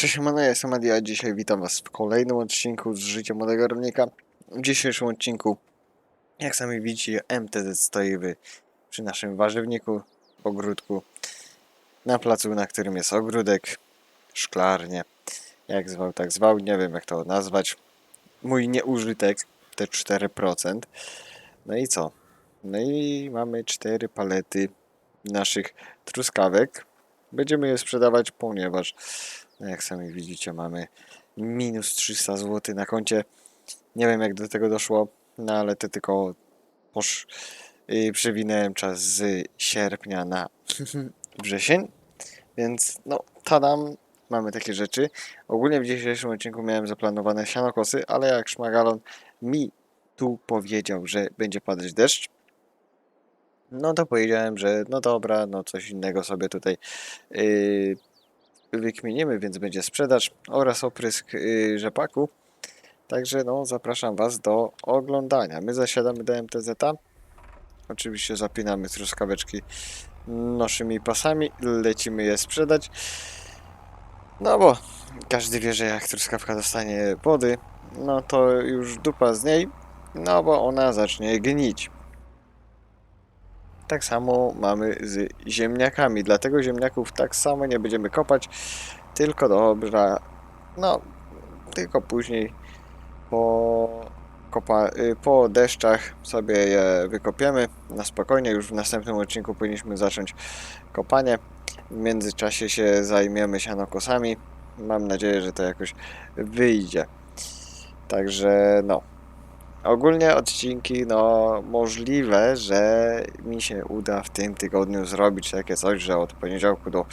Cześć, Mano, ja jestem Adi, a dzisiaj witam Was w kolejnym odcinku z Życia Młodego Rolnika. W dzisiejszym odcinku, jak sami widzicie, MTZ stoi wy- przy naszym warzywniku, ogródku, na placu, na którym jest ogródek, szklarnie, jak zwał, tak zwał, nie wiem jak to nazwać. Mój nieużytek, te 4%. No i co? No i mamy 4 palety naszych truskawek. Będziemy je sprzedawać, ponieważ no jak sami widzicie, mamy minus 300 zł na koncie. Nie wiem jak do tego doszło, no ale to tylko posz... Yy, przewinąłem czas z sierpnia na wrzesień, więc no tadam, mamy takie rzeczy. Ogólnie w dzisiejszym odcinku miałem zaplanowane sianokosy, ale jak szmagalon mi tu powiedział, że będzie padać deszcz, no to powiedziałem, że no dobra, no coś innego sobie tutaj yy, wykminimy, więc będzie sprzedaż oraz oprysk yy, rzepaku. Także no, zapraszam Was do oglądania. My zasiadamy do MTZ-a. Oczywiście zapinamy truskaweczki naszymi pasami, lecimy je sprzedać. No bo każdy wie, że jak truskawka dostanie wody, no to już dupa z niej, no bo ona zacznie gnić. Tak samo mamy z ziemniakami. Dlatego ziemniaków tak samo nie będziemy kopać, tylko dobra, no, tylko później po, kopa, y, po deszczach sobie je wykopiemy na spokojnie. Już w następnym odcinku powinniśmy zacząć kopanie. W międzyczasie się zajmiemy sianokosami. Mam nadzieję, że to jakoś wyjdzie. Także no. Ogólnie odcinki, no możliwe, że mi się uda w tym tygodniu zrobić takie coś, że od poniedziałku do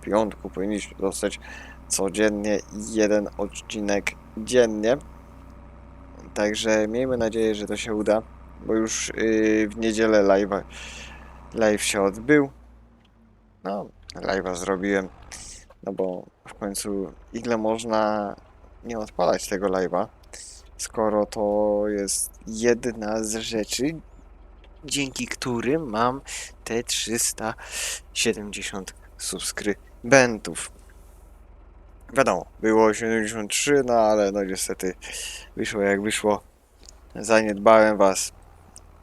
piątku powinniśmy dostać codziennie jeden odcinek dziennie. Także miejmy nadzieję, że to się uda, bo już yy, w niedzielę live, live się odbył. No, live'a zrobiłem, no bo w końcu ile można nie odpalać tego live'a, skoro to jest jedna z rzeczy, dzięki którym mam te 370 subskrybentów. Wiadomo, było 73, no ale no niestety wyszło jak wyszło. Zaniedbałem was.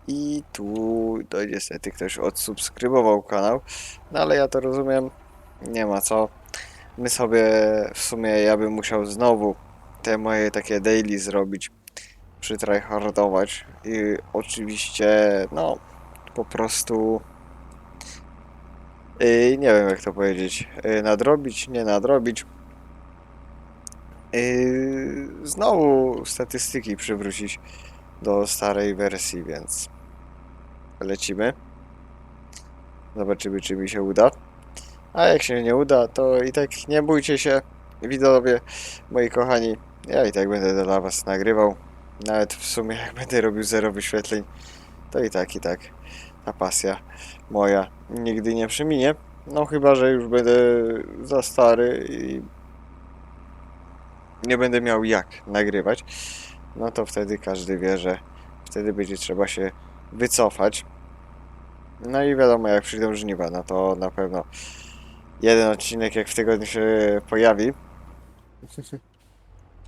I tu no niestety ktoś odsubskrybował kanał. No ale ja to rozumiem. Nie ma co. My sobie w sumie ja bym musiał znowu te moje takie daily zrobić. Przytryhardować. I oczywiście no po prostu yy, nie wiem jak to powiedzieć. Yy, nadrobić, nie nadrobić. Yy, znowu statystyki przywrócić do starej wersji, więc lecimy. Zobaczymy, czy mi się uda. A jak się nie uda, to i tak nie bójcie się, widzowie, moi kochani. Ja i tak będę dla was nagrywał. Nawet w sumie jak będę robił zero wyświetleń, to i tak, i tak ta pasja moja nigdy nie przeminie. No chyba, że już będę za stary i nie będę miał jak nagrywać, no to wtedy każdy wie, że wtedy będzie trzeba się wycofać. No i wiadomo, jak przyjdą żniwa, no to na pewno jeden odcinek jak w tygodniu się pojawi,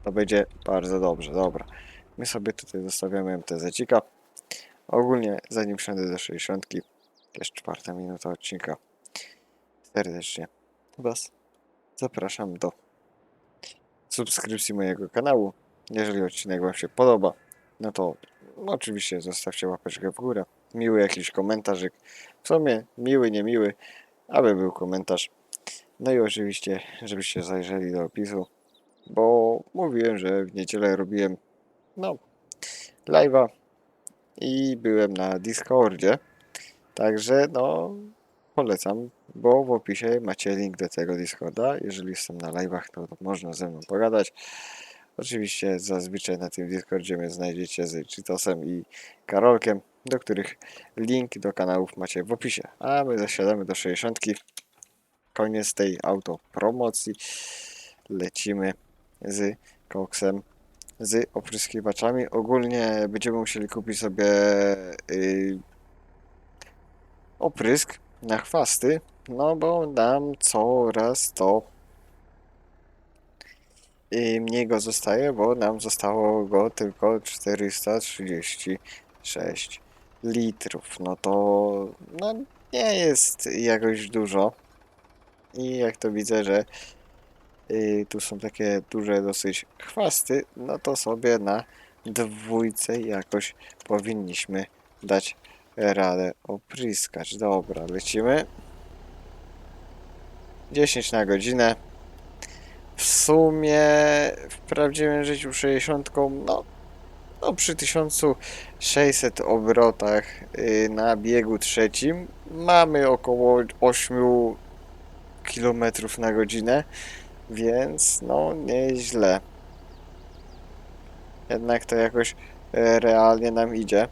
to będzie bardzo dobrze, dobra. My sobie tutaj zostawiamy MTZ-cika. Ogólnie, zanim wsiądę do 60, jest czwarta minuta odcinka, serdecznie Was zapraszam do subskrypcji mojego kanału. Jeżeli odcinek Wam się podoba, no to oczywiście zostawcie łapeczkę w górę. Miły jakiś komentarzyk. W sumie miły, niemiły, aby był komentarz. No i oczywiście, żebyście zajrzeli do opisu, bo mówiłem, że w niedzielę robiłem no live'a i byłem na Discordzie. Także no polecam, bo w opisie macie link do tego Discorda. Jeżeli jestem na live'ach, to, można ze mną pogadać. Oczywiście zazwyczaj na tym Discordzie mnie znajdziecie z Cheetosem i Karolkiem, do których link do kanałów macie w opisie. A my zasiadamy do 60. Koniec tej autopromocji. Lecimy z koksem, z opryskiwaczami. Ogólnie będziemy musieli kupić sobie yy, oprysk na chwasty, no bo nam coraz to y, mniej go zostaje, bo nam zostało go tylko 436 litrów. No to no, nie jest jakoś dużo. I jak to widzę, że y, tu są takie duże dosyć chwasty, no to sobie na dwójce jakoś powinniśmy dać radę opryskać. Dobra, lecimy. 10 na godzinę. W sumie w prawdziwym życiu 60, no, no przy 1600 obrotach y, na biegu trzecim mamy około 8 km na godzinę, więc no nieźle. Jednak to jakoś e, realnie nam idzie.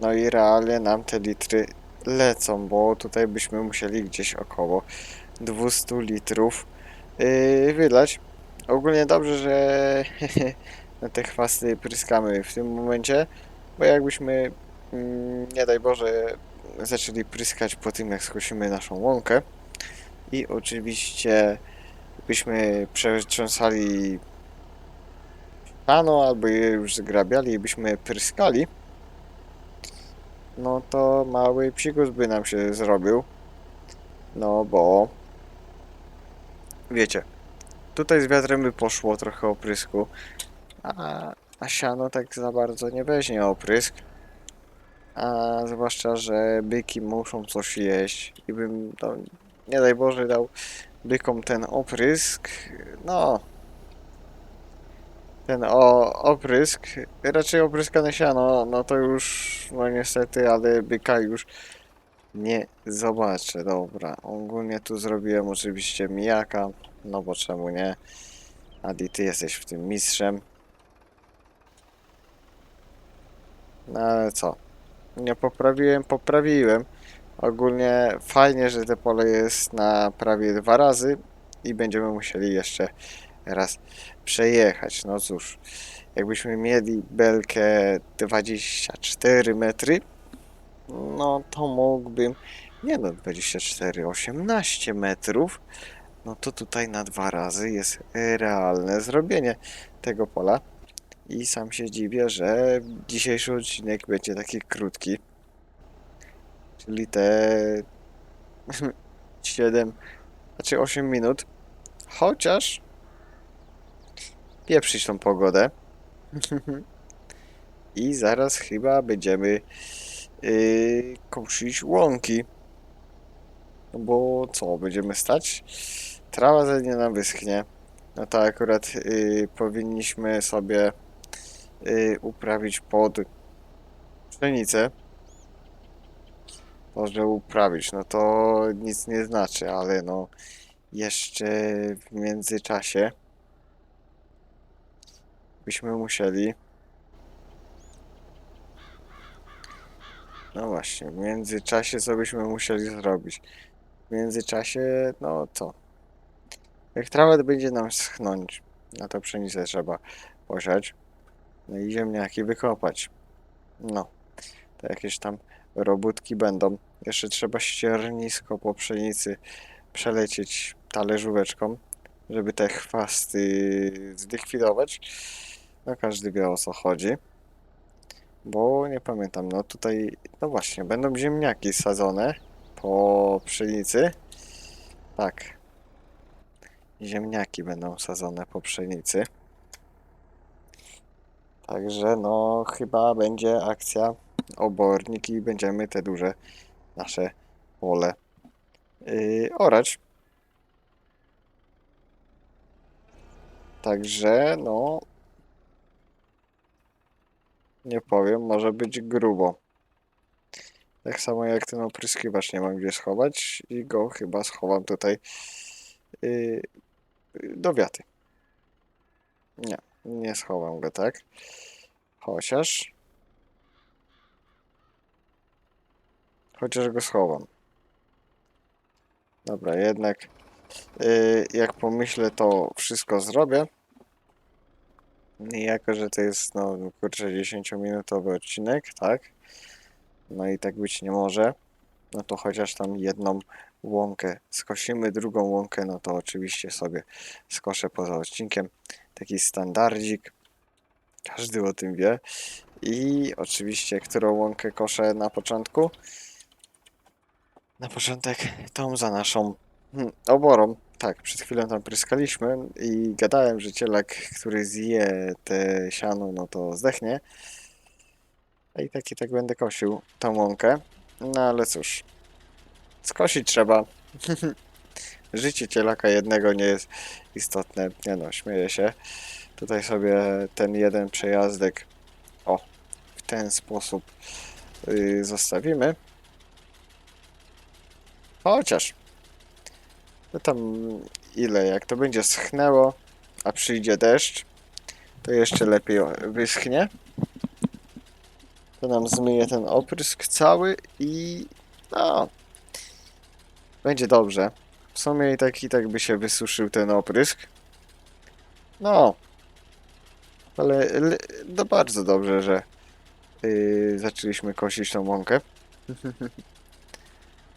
No i realnie nam te litry lecą, bo tutaj byśmy musieli gdzieś około 200 litrów yy, wydać. Ogólnie dobrze, że te chwasty pryskamy w tym momencie, bo jakbyśmy, mm, nie daj Boże, zaczęli pryskać po tym, jak skosimy naszą łąkę i oczywiście byśmy przetrząsali siano albo je już zgrabiali i byśmy pryskali, no to mały psikus by nam się zrobił. No bo wiecie, tutaj z wiatrem by poszło trochę oprysku, a, a siano tak za bardzo nie weźmie oprysk. A zwłaszcza, że byki muszą coś jeść i bym, no, nie daj Boże, dał bykom ten oprysk, no, ten o, oprysk, raczej opryskane siano, no to już, no niestety, ale byka już nie zobaczę, dobra. Ogólnie tu zrobiłem oczywiście mijaka, no bo czemu nie? Adi, ty jesteś w tym mistrzem. No ale co? Nie poprawiłem, poprawiłem. Ogólnie fajnie, że te pole jest na prawie dwa razy i będziemy musieli jeszcze raz przejechać. No cóż, jakbyśmy mieli belkę 24 metry, no to mógłbym, nie no, 24, 18 metrów, no to tutaj na dwa razy jest realne zrobienie tego pola. I sam się dziwię, że dzisiejszy odcinek będzie taki krótki. Czyli te 7, znaczy 8 minut. Chociaż pieprzyć tą pogodę. I zaraz chyba będziemy yy, kosić łąki. No bo co, będziemy stać? Trawa zanim nam wyschnie. No to akurat yy, powinniśmy sobie yy, uprawić pod pszenicę. Może uprawić, no to nic nie znaczy, ale no jeszcze w międzyczasie byśmy musieli No właśnie, w międzyczasie co byśmy musieli zrobić? W międzyczasie, no to. Jak trawę będzie nam schnąć, no to pszenicę trzeba posiać. No i ziemniaki wykopać. No, to jakieś tam robótki będą. Jeszcze trzeba ściernisko po pszenicy przelecieć talerzóweczką, żeby te chwasty zlikwidować. No każdy wie o co chodzi. Bo nie pamiętam, no tutaj, no właśnie, będą ziemniaki sadzone po pszenicy. Tak. Ziemniaki będą sadzone po pszenicy. Także no chyba będzie akcja obornik i będziemy te duże nasze pole yy, orać. Także no nie powiem, może być grubo. Tak samo jak ten opryskiwacz nie mam gdzie schować i go chyba schowam tutaj yy, do wiaty. Nie, nie schowam go tak. Chociaż... Chociaż go schowam. Dobra, jednak yy, jak pomyślę, to wszystko zrobię. I jako, że to jest, no, kurczę, 10-minutowy odcinek, tak? No i tak być nie może. no to chociaż tam jedną łąkę skosimy, drugą łąkę, no to oczywiście sobie skoszę poza odcinkiem. Taki standardzik. Każdy o tym wie. I oczywiście, którą łąkę koszę na początku? Na początek tą za naszą hmm, oborą. Tak, przed chwilą tam pryskaliśmy i gadałem, że cielak, który zje te siano, no to zdechnie. A i tak i tak będę kosił tą łąkę. No ale cóż, skosić trzeba. Życie cielaka jednego nie jest istotne. Nie no, śmieję się. Tutaj sobie ten jeden przejazdek o, w ten sposób yy, zostawimy. Chociaż no tam ile, jak to będzie schnęło, a przyjdzie deszcz, to jeszcze lepiej wyschnie. To nam zmyje ten oprysk cały i no, będzie dobrze. W sumie i tak i tak by się wysuszył ten oprysk. No, ale le- no bardzo dobrze, że yy, zaczęliśmy kosić tą łąkę.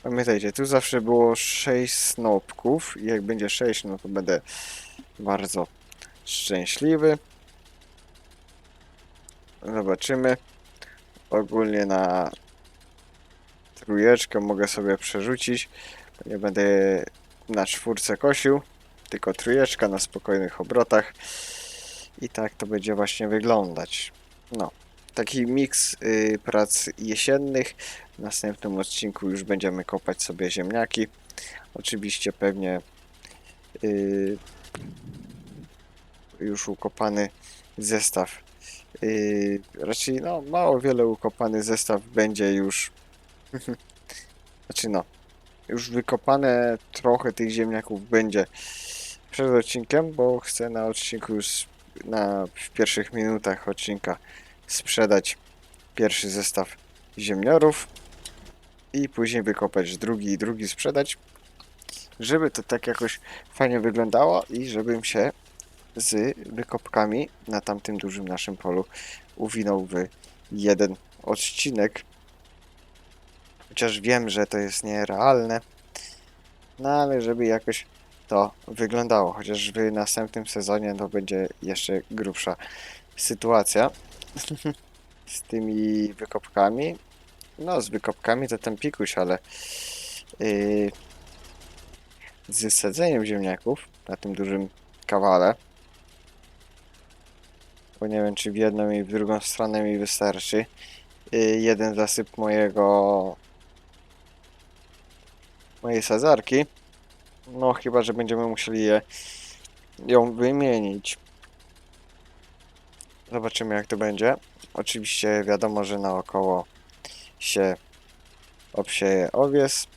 Pamiętajcie, tu zawsze było 6 snopków i jak będzie 6, no to będę bardzo szczęśliwy. Zobaczymy. Ogólnie na trójeczkę mogę sobie przerzucić. Nie będę na czwórce kosił, tylko trójeczka na spokojnych obrotach. I tak to będzie właśnie wyglądać. No, taki miks y, prac jesiennych. W następnym odcinku już będziemy kopać sobie ziemniaki. Oczywiście pewnie y, już ukopany zestaw. y, raczej no mało wiele ukopany zestaw będzie już. znaczy no, już wykopane trochę tych ziemniaków będzie przed odcinkiem, bo chcę na odcinku już na, w pierwszych minutach odcinka sprzedać pierwszy zestaw ziemniorów i później wykopać drugi i drugi sprzedać, żeby to tak jakoś fajnie wyglądało i żebym się z wykopkami na tamtym dużym naszym polu uwinął w jeden odcinek. Chociaż wiem, że to jest nierealne, no ale żeby jakoś to wyglądało, chociaż w następnym sezonie to będzie jeszcze grubsza sytuacja z tymi wykopkami. No, z wykopkami to ten pikuś, ale yy, z sadzeniem ziemniaków na tym dużym kawale, bo nie wiem, czy w jedną i w drugą stronę mi wystarczy. Yy, jeden zasyp mojego mojej sadzarki. No, chyba, że będziemy musieli je ją wymienić. Zobaczymy, jak to będzie. Oczywiście wiadomo, że naokoło się obsieje owies,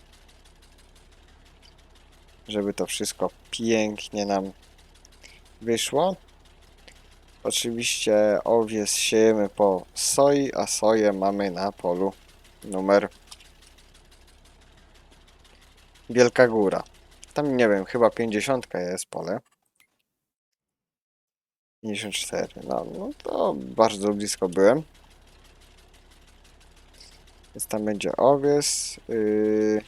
żeby to wszystko pięknie nam wyszło. Oczywiście owies siejemy po soi, a soję mamy na polu numer Wielka Góra. Tam nie wiem, chyba 50 jest pole. 54. No, no to bardzo blisko byłem. Więc tam będzie owies. Yy...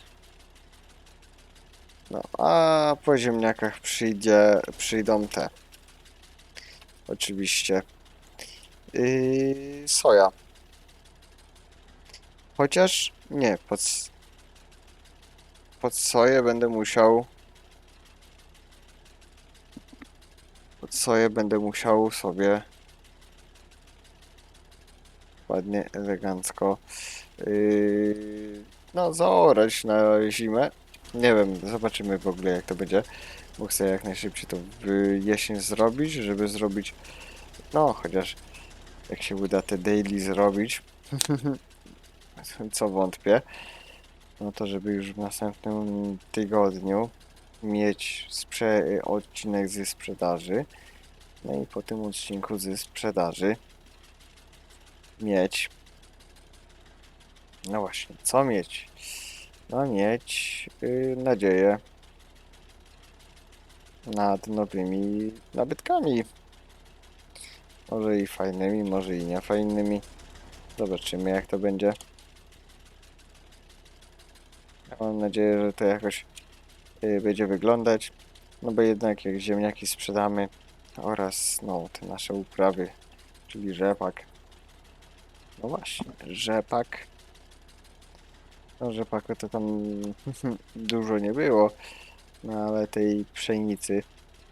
No, a po ziemniakach przyjdzie, przyjdą te. Oczywiście. Yy... Soja. Chociaż nie, pod, pod soję będę musiał. Pod soję będę musiał sobie ładnie, elegancko yy, no zaorać na zimę. Nie wiem, zobaczymy w ogóle jak to będzie, bo chcę jak najszybciej to w jesień zrobić, żeby zrobić, no chociaż jak się uda te daily zrobić, co wątpię, no to żeby już w następnym tygodniu mieć sprze- odcinek ze sprzedaży, no i po tym odcinku ze sprzedaży mieć. No właśnie, co mieć? No mieć yy, nadzieję nad nowymi nabytkami. Może i fajnymi, może i niefajnymi. Zobaczymy jak to będzie. Mam nadzieję, że to jakoś będzie wyglądać. No bo jednak jak ziemniaki sprzedamy oraz no te nasze uprawy, czyli rzepak. No właśnie, rzepak. No rzepaku to tam dużo nie było, no ale tej pszenicy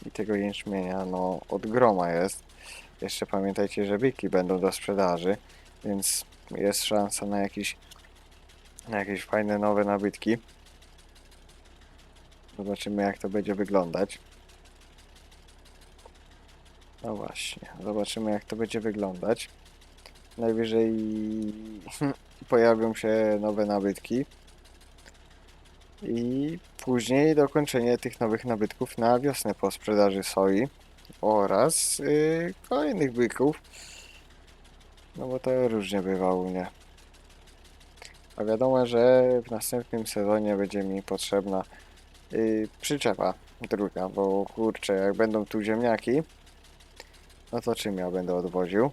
i tego jęczmienia no od groma jest. Jeszcze pamiętajcie, że byki będą do sprzedaży, więc jest szansa na jakieś na jakieś fajne nowe nabytki. Zobaczymy jak to będzie wyglądać. No właśnie, zobaczymy jak to będzie wyglądać. Najwyżej pojawią się nowe nabytki. I później dokończenie tych nowych nabytków na wiosnę po sprzedaży soi oraz yy, kolejnych byków. No bo to różnie bywa u mnie. A wiadomo, że w następnym sezonie będzie mi potrzebna yy, przyczepa druga, bo kurczę, jak będą tu ziemniaki, no to czym ja będę odwoził?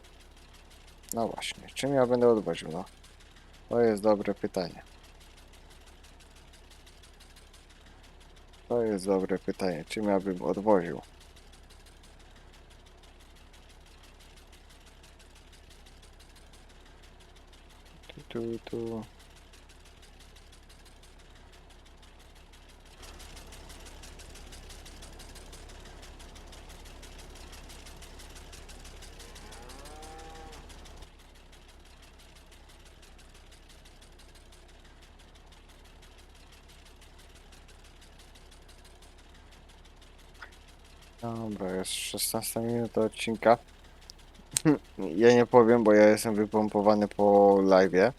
No właśnie, czym ja będę odwoził? No, to jest dobre pytanie. To jest dobre pytanie, czym ja bym odwoził? Tu, tu, tu. Dobra, jest 16 minuta odcinka. Ja nie powiem, bo ja jestem wypompowany po live'ie.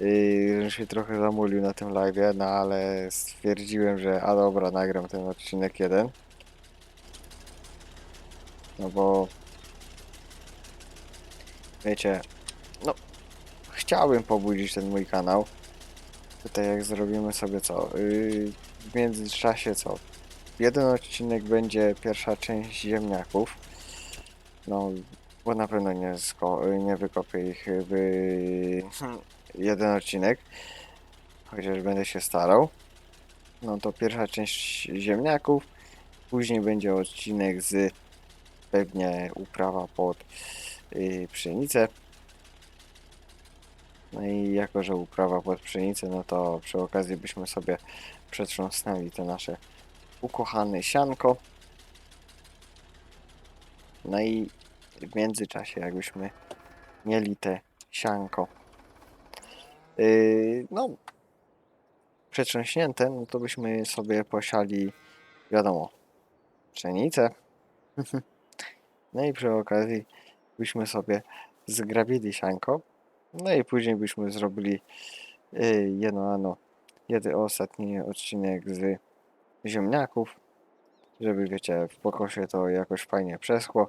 I się trochę zamulił na tym live'ie, no ale stwierdziłem, że a dobra, nagram ten odcinek jeden. No bo wiecie, no chciałbym pobudzić ten mój kanał. Tutaj jak zrobimy sobie co? Yy, w międzyczasie co? Jeden odcinek będzie pierwsza część ziemniaków. No, bo na pewno nie, nie wykopię ich w jeden odcinek. Chociaż będę się starał. No to pierwsza część ziemniaków. Później będzie odcinek z pewnie uprawa pod y, pszenicę. No i jako, że uprawa pod pszenicę, no to przy okazji byśmy sobie przetrząsnęli te nasze ukochane sianko. No i w międzyczasie, jakbyśmy mieli te sianko, yy, no, przetrząśnięte, no to byśmy sobie posiali, wiadomo, pszenicę. No i przy okazji byśmy sobie zgrabili sianko. No i później byśmy zrobili yy, jedno, ano, jeden ostatni odcinek z ziemniaków, żeby wiecie, w pokosie to jakoś fajnie przeschło.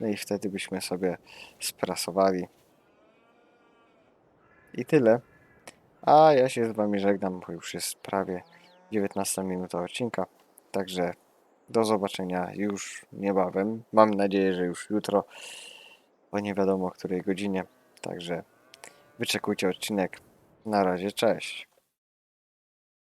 No i wtedy byśmy sobie sprasowali. I tyle. A ja się z wami żegnam, bo już jest prawie 19 minuta odcinka. Także do zobaczenia już niebawem. Mam nadzieję, że już jutro, bo nie wiadomo o której godzinie. Także wyczekujcie odcinek. Na razie, cześć.